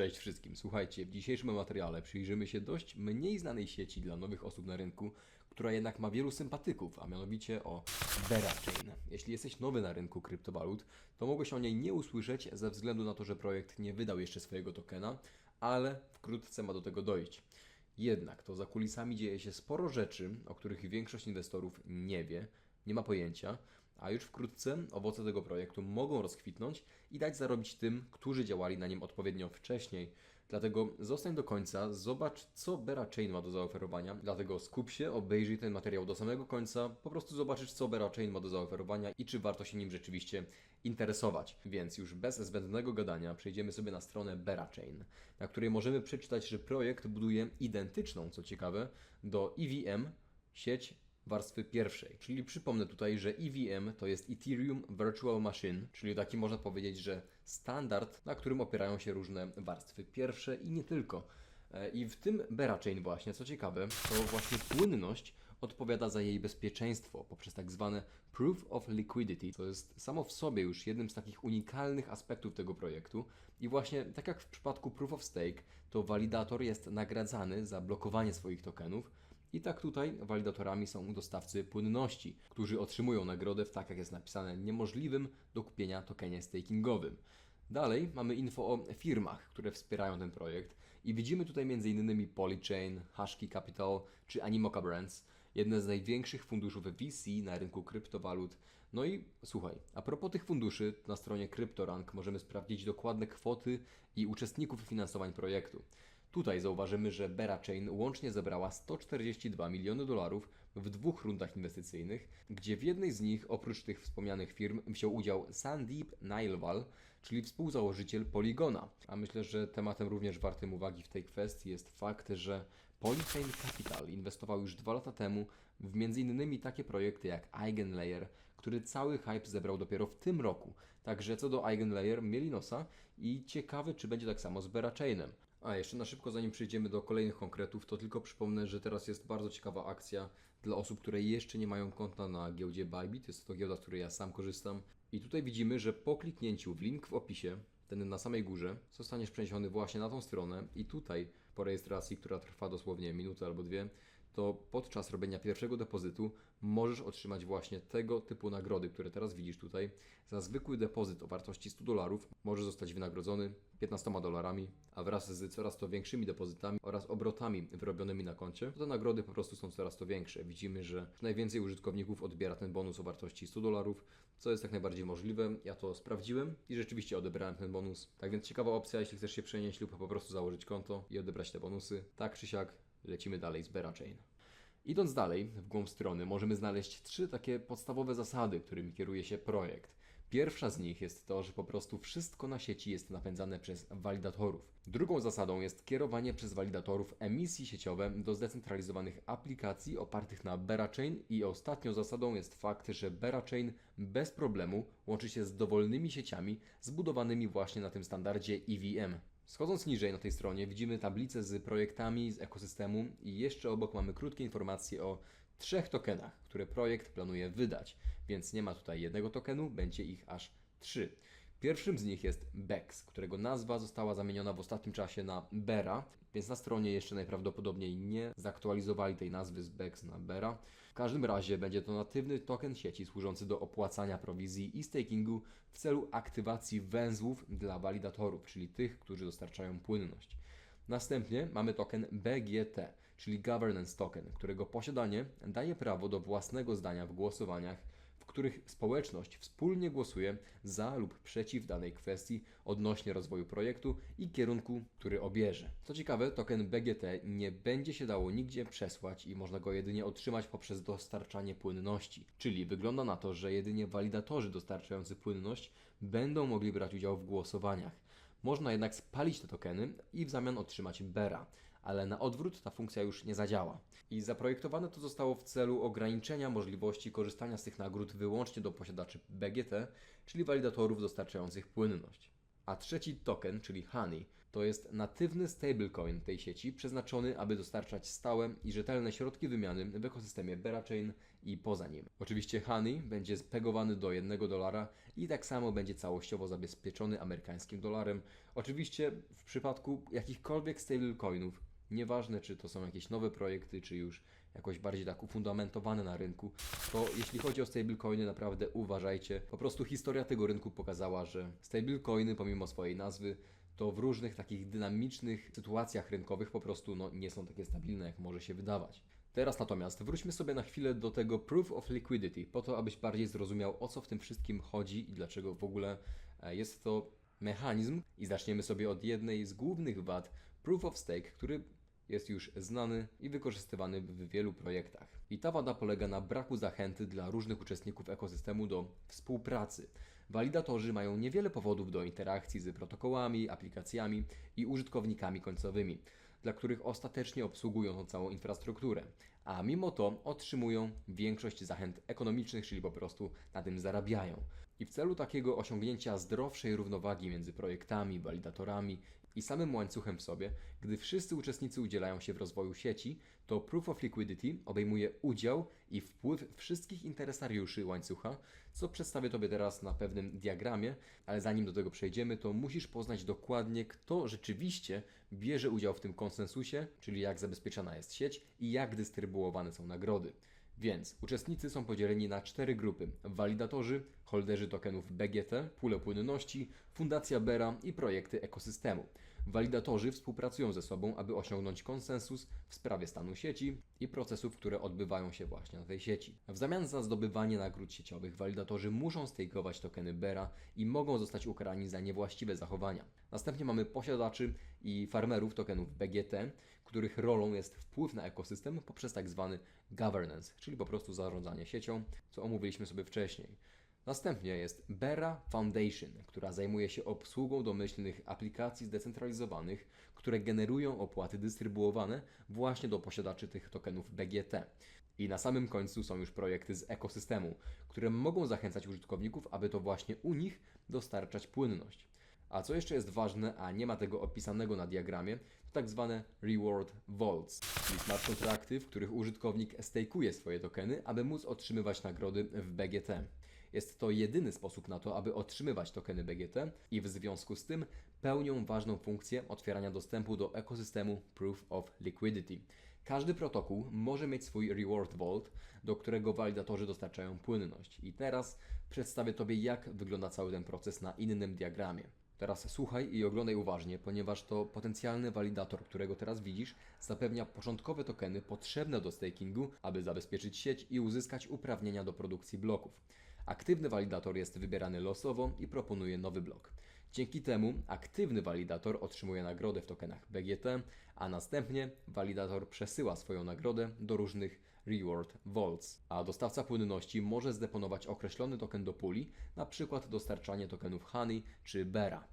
Cześć wszystkim. Słuchajcie, w dzisiejszym materiale przyjrzymy się dość mniej znanej sieci dla nowych osób na rynku, która jednak ma wielu sympatyków, a mianowicie o Berachain. Jeśli jesteś nowy na rynku kryptowalut, to mogłeś o niej nie usłyszeć ze względu na to, że projekt nie wydał jeszcze swojego tokena, ale wkrótce ma do tego dojść. Jednak to za kulisami dzieje się sporo rzeczy, o których większość inwestorów nie wie, nie ma pojęcia, a już wkrótce owoce tego projektu mogą rozkwitnąć i dać zarobić tym, którzy działali na nim odpowiednio wcześniej. Dlatego zostań do końca, zobacz, co Bera Chain ma do zaoferowania. Dlatego skup się, obejrzyj ten materiał do samego końca, po prostu zobaczysz, co Bera Chain ma do zaoferowania i czy warto się nim rzeczywiście interesować. Więc już bez zbędnego gadania przejdziemy sobie na stronę Bera Chain, na której możemy przeczytać, że projekt buduje identyczną, co ciekawe, do EVM sieć warstwy pierwszej. Czyli przypomnę tutaj, że EVM to jest Ethereum Virtual Machine, czyli taki można powiedzieć, że standard, na którym opierają się różne warstwy pierwsze i nie tylko. E, I w tym Berachain właśnie, co ciekawe, to właśnie płynność odpowiada za jej bezpieczeństwo poprzez tak zwane Proof of Liquidity, co jest samo w sobie już jednym z takich unikalnych aspektów tego projektu. I właśnie tak jak w przypadku Proof of Stake, to walidator jest nagradzany za blokowanie swoich tokenów, i tak tutaj walidatorami są dostawcy płynności, którzy otrzymują nagrodę w tak jak jest napisane niemożliwym do kupienia tokenie stakingowym. Dalej mamy info o firmach, które wspierają ten projekt i widzimy tutaj m.in. Polychain, Hashkey Capital czy Animoca Brands, jedne z największych funduszów VC na rynku kryptowalut. No i słuchaj, a propos tych funduszy, na stronie CryptoRank możemy sprawdzić dokładne kwoty i uczestników finansowań projektu. Tutaj zauważymy, że Berachain łącznie zebrała 142 miliony dolarów w dwóch rundach inwestycyjnych, gdzie w jednej z nich oprócz tych wspomnianych firm wziął udział Sandeep Nailwal, czyli współzałożyciel Polygona. A myślę, że tematem również wartym uwagi w tej kwestii jest fakt, że Polychain Capital inwestował już dwa lata temu w m.in. takie projekty jak Eigenlayer, który cały hype zebrał dopiero w tym roku. Także co do Eigenlayer mieli nosa i ciekawe, czy będzie tak samo z Berachainem. A jeszcze na szybko, zanim przejdziemy do kolejnych konkretów, to tylko przypomnę, że teraz jest bardzo ciekawa akcja dla osób, które jeszcze nie mają konta na giełdzie Bybit. Jest to giełda, z której ja sam korzystam. I tutaj widzimy, że po kliknięciu w link w opisie, ten na samej górze, zostaniesz przeniesiony właśnie na tą stronę i tutaj po rejestracji, która trwa dosłownie minutę albo dwie, to podczas robienia pierwszego depozytu możesz otrzymać właśnie tego typu nagrody, które teraz widzisz tutaj. Za zwykły depozyt o wartości 100 dolarów możesz zostać wynagrodzony 15 dolarami, a wraz z coraz to większymi depozytami oraz obrotami wyrobionymi na koncie, to te nagrody po prostu są coraz to większe. Widzimy, że najwięcej użytkowników odbiera ten bonus o wartości 100 dolarów, co jest jak najbardziej możliwe. Ja to sprawdziłem i rzeczywiście odebrałem ten bonus. Tak więc ciekawa opcja, jeśli chcesz się przenieść lub po prostu założyć konto i odebrać te bonusy. Tak czy siak lecimy dalej z Berachain. Idąc dalej, w głąb strony, możemy znaleźć trzy takie podstawowe zasady, którymi kieruje się projekt. Pierwsza z nich jest to, że po prostu wszystko na sieci jest napędzane przez walidatorów. Drugą zasadą jest kierowanie przez walidatorów emisji sieciowe do zdecentralizowanych aplikacji opartych na Berachain i ostatnią zasadą jest fakt, że Berachain bez problemu łączy się z dowolnymi sieciami zbudowanymi właśnie na tym standardzie EVM. Schodząc niżej na tej stronie widzimy tablicę z projektami z ekosystemu i jeszcze obok mamy krótkie informacje o trzech tokenach, które projekt planuje wydać, więc nie ma tutaj jednego tokenu, będzie ich aż trzy. Pierwszym z nich jest Bex, którego nazwa została zamieniona w ostatnim czasie na Bera, więc na stronie jeszcze najprawdopodobniej nie zaktualizowali tej nazwy z Bex na Bera. W każdym razie będzie to natywny token sieci służący do opłacania prowizji i stakingu w celu aktywacji węzłów dla walidatorów, czyli tych, którzy dostarczają płynność. Następnie mamy token BGT, czyli Governance Token, którego posiadanie daje prawo do własnego zdania w głosowaniach których społeczność wspólnie głosuje za lub przeciw danej kwestii odnośnie rozwoju projektu i kierunku, który obierze. Co ciekawe, token BGT nie będzie się dało nigdzie przesłać i można go jedynie otrzymać poprzez dostarczanie płynności. Czyli wygląda na to, że jedynie walidatorzy dostarczający płynność będą mogli brać udział w głosowaniach. Można jednak spalić te tokeny i w zamian otrzymać Bera, ale na odwrót ta funkcja już nie zadziała. I zaprojektowane to zostało w celu ograniczenia możliwości korzystania z tych nagród wyłącznie do posiadaczy BGT, czyli walidatorów dostarczających płynność. A trzeci token, czyli Honey, To jest natywny stablecoin tej sieci, przeznaczony, aby dostarczać stałe i rzetelne środki wymiany w ekosystemie Berachain i poza nim. Oczywiście Honey będzie spegowany do 1 dolara i tak samo będzie całościowo zabezpieczony amerykańskim dolarem. Oczywiście w przypadku jakichkolwiek stablecoinów, nieważne czy to są jakieś nowe projekty, czy już jakoś bardziej tak ufundamentowane na rynku, to jeśli chodzi o stablecoiny, naprawdę uważajcie. Po prostu historia tego rynku pokazała, że stablecoiny pomimo swojej nazwy to w różnych takich dynamicznych sytuacjach rynkowych po prostu no, nie są takie stabilne, jak może się wydawać. Teraz natomiast wróćmy sobie na chwilę do tego Proof of Liquidity, po to, abyś bardziej zrozumiał, o co w tym wszystkim chodzi i dlaczego w ogóle e, jest to mechanizm. I zaczniemy sobie od jednej z głównych wad Proof of Stake, który jest już znany i wykorzystywany w wielu projektach. I ta wada polega na braku zachęty dla różnych uczestników ekosystemu do współpracy. Walidatorzy mają niewiele powodów do interakcji z protokołami, aplikacjami i użytkownikami końcowymi, dla których ostatecznie obsługują tą całą infrastrukturę, a mimo to otrzymują większość zachęt ekonomicznych, czyli po prostu na tym zarabiają. I w celu takiego osiągnięcia zdrowszej równowagi między projektami, walidatorami i samym łańcuchem w sobie, gdy wszyscy uczestnicy udzielają się w rozwoju sieci, to Proof of Liquidity obejmuje udział i wpływ wszystkich interesariuszy łańcucha, co przedstawię Tobie teraz na pewnym diagramie, ale zanim do tego przejdziemy, to musisz poznać dokładnie, kto rzeczywiście bierze udział w tym konsensusie, czyli jak zabezpieczana jest sieć i jak dystrybuowane są nagrody. Więc uczestnicy są podzieleni na cztery grupy: walidatorzy, holderzy tokenów BGT, pule płynności, fundacja Bera i projekty ekosystemu. Walidatorzy współpracują ze sobą, aby osiągnąć konsensus w sprawie stanu sieci i procesów, które odbywają się właśnie na tej sieci. W zamian za zdobywanie nagród sieciowych, walidatorzy muszą stejkować tokeny Bera i mogą zostać ukarani za niewłaściwe zachowania. Następnie mamy posiadaczy i farmerów tokenów BGT, których rolą jest wpływ na ekosystem poprzez tak zwany governance, czyli po prostu zarządzanie siecią, co omówiliśmy sobie wcześniej. Następnie jest Bera Foundation, która zajmuje się obsługą domyślnych aplikacji zdecentralizowanych, które generują opłaty dystrybuowane właśnie do posiadaczy tych tokenów BGT. I na samym końcu są już projekty z ekosystemu, które mogą zachęcać użytkowników, aby to właśnie u nich dostarczać płynność. A co jeszcze jest ważne, a nie ma tego opisanego na diagramie, to tak zwane reward vaults, czyli smart kontrakty, w których użytkownik stake'uje swoje tokeny, aby móc otrzymywać nagrody w BGT. Jest to jedyny sposób na to, aby otrzymywać tokeny BGT i w związku z tym pełnią ważną funkcję otwierania dostępu do ekosystemu Proof of Liquidity. Każdy protokół może mieć swój reward vault, do którego walidatorzy dostarczają płynność. I teraz przedstawię Tobie, jak wygląda cały ten proces na innym diagramie. Teraz słuchaj i oglądaj uważnie, ponieważ to potencjalny walidator, którego teraz widzisz, zapewnia początkowe tokeny potrzebne do stakingu, aby zabezpieczyć sieć i uzyskać uprawnienia do produkcji bloków. Aktywny walidator jest wybierany losowo i proponuje nowy blok. Dzięki temu aktywny walidator otrzymuje nagrodę w tokenach BGT, a następnie walidator przesyła swoją nagrodę do różnych reward vaults, a dostawca płynności może zdeponować określony token do puli, przykład dostarczanie tokenów Honey czy Bera.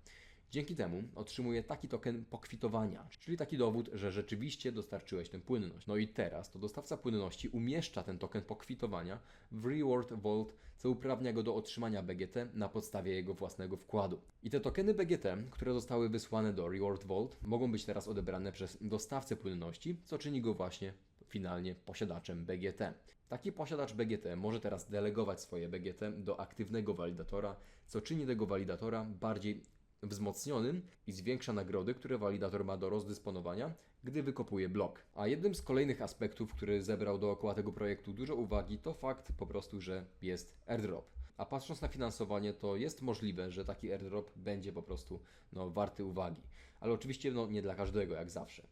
Dzięki temu otrzymuje taki token pokwitowania, czyli taki dowód, że rzeczywiście dostarczyłeś tę płynność. No i teraz to dostawca płynności umieszcza ten token pokwitowania w Reward Vault, co uprawnia go do otrzymania BGT na podstawie jego własnego wkładu. I te tokeny BGT, które zostały wysłane do Reward Vault, mogą być teraz odebrane przez dostawcę płynności, co czyni go właśnie finalnie posiadaczem BGT. Taki posiadacz BGT może teraz delegować swoje BGT do aktywnego walidatora, co czyni tego walidatora bardziej wzmocnionym i zwiększa nagrody, które walidator ma do rozdysponowania, gdy wykopuje blok. A jednym z kolejnych aspektów, który zebrał dookoła tego projektu dużo uwagi, to fakt po prostu, że jest airdrop. A patrząc na finansowanie, to jest możliwe, że taki airdrop będzie po prostu no, warty uwagi. Ale oczywiście no, nie dla każdego, jak zawsze.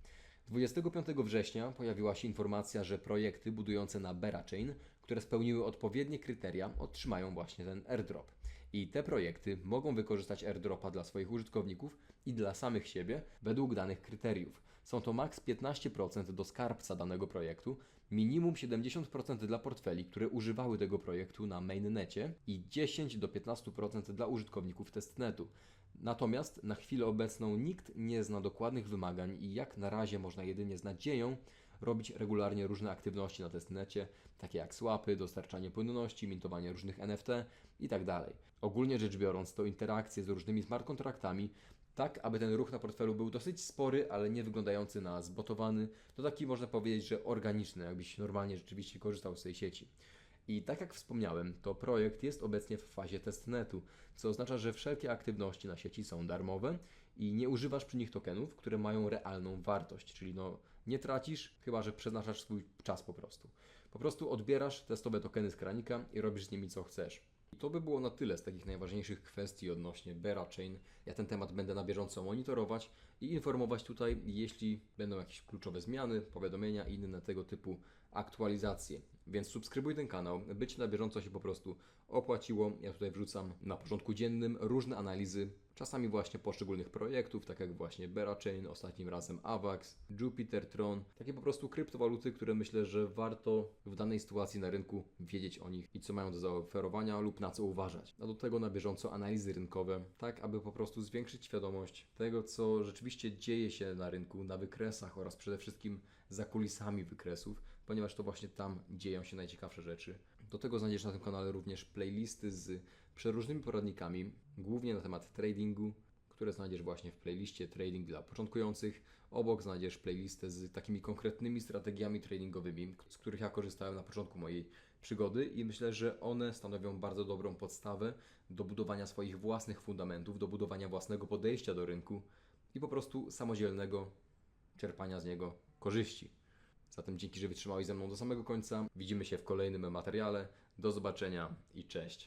25 września pojawiła się informacja, że projekty budujące na Berachain, które spełniły odpowiednie kryteria, otrzymają właśnie ten airdrop. I te projekty mogą wykorzystać airdropa dla swoich użytkowników i dla samych siebie według danych kryteriów. Są to maks 15% do skarbca danego projektu, minimum 70% dla portfeli, które używały tego projektu na mainnecie i 10 do 15% dla użytkowników testnetu. Natomiast na chwilę obecną nikt nie zna dokładnych wymagań i jak na razie można jedynie z nadzieją robić regularnie różne aktywności na testnecie, takie jak swapy, dostarczanie płynności, mintowanie różnych NFT itd. Tak Ogólnie rzecz biorąc, to interakcje z różnymi smart kontraktami tak aby ten ruch na portfelu był dosyć spory, ale nie wyglądający na zbotowany, to taki można powiedzieć, że organiczny, jakbyś normalnie rzeczywiście korzystał z tej sieci. I tak jak wspomniałem, to projekt jest obecnie w fazie testnetu, co oznacza, że wszelkie aktywności na sieci są darmowe i nie używasz przy nich tokenów, które mają realną wartość, czyli no nie tracisz, chyba że przeznaczasz swój czas po prostu. Po prostu odbierasz testowe tokeny z kranika i robisz z nimi co chcesz. I to by było na tyle z takich najważniejszych kwestii odnośnie Bera Chain. Ja ten temat będę na bieżąco monitorować i informować tutaj, jeśli będą jakieś kluczowe zmiany, powiadomienia i inne tego typu aktualizacje. Więc subskrybuj ten kanał, być na bieżąco się po prostu opłaciło. Ja tutaj wrzucam na porządku dziennym różne analizy, czasami właśnie poszczególnych projektów, tak jak właśnie Bera Chain, ostatnim razem AVAX, Jupiter Tron, takie po prostu kryptowaluty, które myślę, że warto w danej sytuacji na rynku wiedzieć o nich i co mają do zaoferowania lub na co uważać. A do tego na bieżąco analizy rynkowe, tak aby po prostu zwiększyć świadomość tego, co rzeczywiście dzieje się na rynku, na wykresach oraz przede wszystkim za kulisami wykresów, ponieważ to właśnie tam dzieją się najciekawsze rzeczy. Do tego znajdziesz na tym kanale również playlisty z przeróżnymi poradnikami, głównie na temat tradingu, które znajdziesz właśnie w playliście Trading dla początkujących. Obok znajdziesz playlistę z takimi konkretnymi strategiami tradingowymi, z których ja korzystałem na początku mojej przygody i myślę, że one stanowią bardzo dobrą podstawę do budowania swoich własnych fundamentów, do budowania własnego podejścia do rynku i po prostu samodzielnego czerpania z niego korzyści. Zatem dzięki, że wytrzymałeś ze mną do samego końca. Widzimy się w kolejnym materiale. Do zobaczenia i cześć.